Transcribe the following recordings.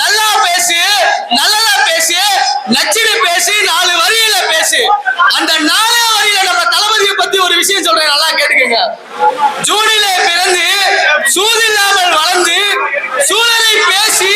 நல்லா பேசி நல்லதா பேசி நச்சினி பேசி நாலு வரியில பேசு. அந்த நாலே வரியில நம்ம தளபதியை பத்தி ஒரு விஷயம் சொல்றேன் நல்லா கேட்டுக்கங்க. ஜூனிலே பிறந்து சூதில்லாமல் வளர்ந்து சூழலை பேசி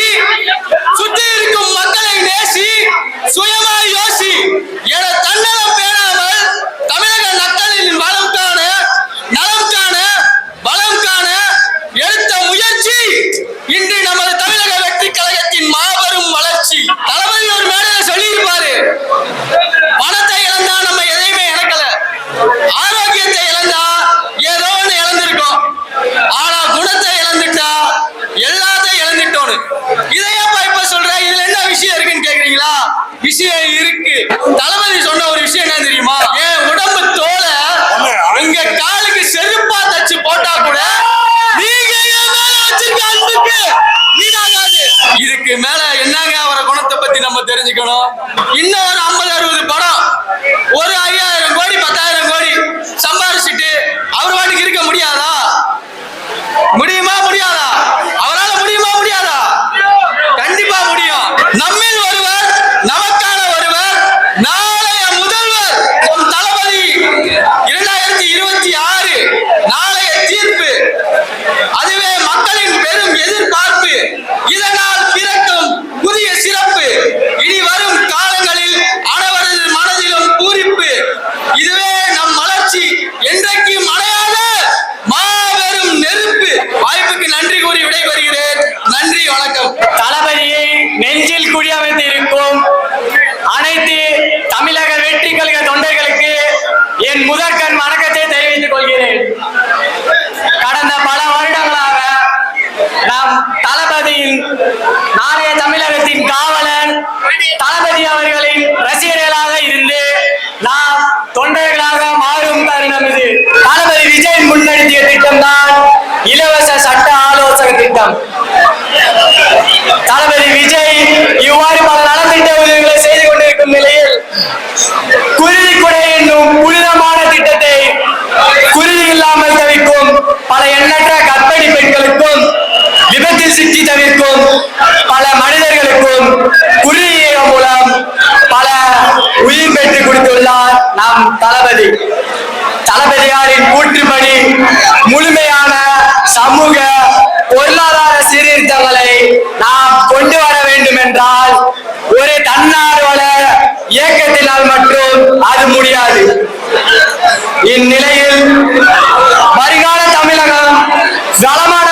நன்றி கூறி விடைபெறும் பல மனிதர்களுக்கும் குறியீடு மூலம் பல உயிர் பெற்று கொடுத்துள்ளார் நம் தளபதி. தளபதியாரின் கூற்றுப்படி முழுமையான சமூக பொருளாதார சீர்திருத்தங்களை நாம் கொண்டு வர வேண்டும் என்றால் ஒரு தன்னார்வல இயக்கத்தினால் மட்டும் அது முடியாது. இந்நிலையில் வருகால தமிழகம் வளமான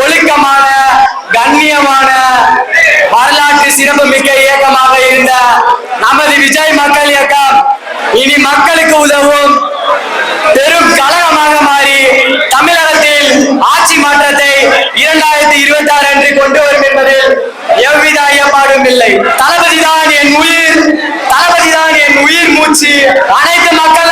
ஒழுக்கமான கண்ணியமான வரலாற்று சிறப்புமிக்க இயக்கமாக இருந்த நமது விஜய் மக்கள் இயக்கம் இனி மக்களுக்கு உதவும் பெரும் கழகமாக மாறி தமிழகத்தில் ஆட்சி மாற்றத்தை இரண்டாயிரத்தி இருபத்தி ஆறு அன்று கொண்டு வரும் என்பதில் எவ்வித ஐயப்பாடும் இல்லை. தளபதிதான் என் உயிர் தளபதிதான் என் உயிர் மூச்சு. அனைத்து மக்கள்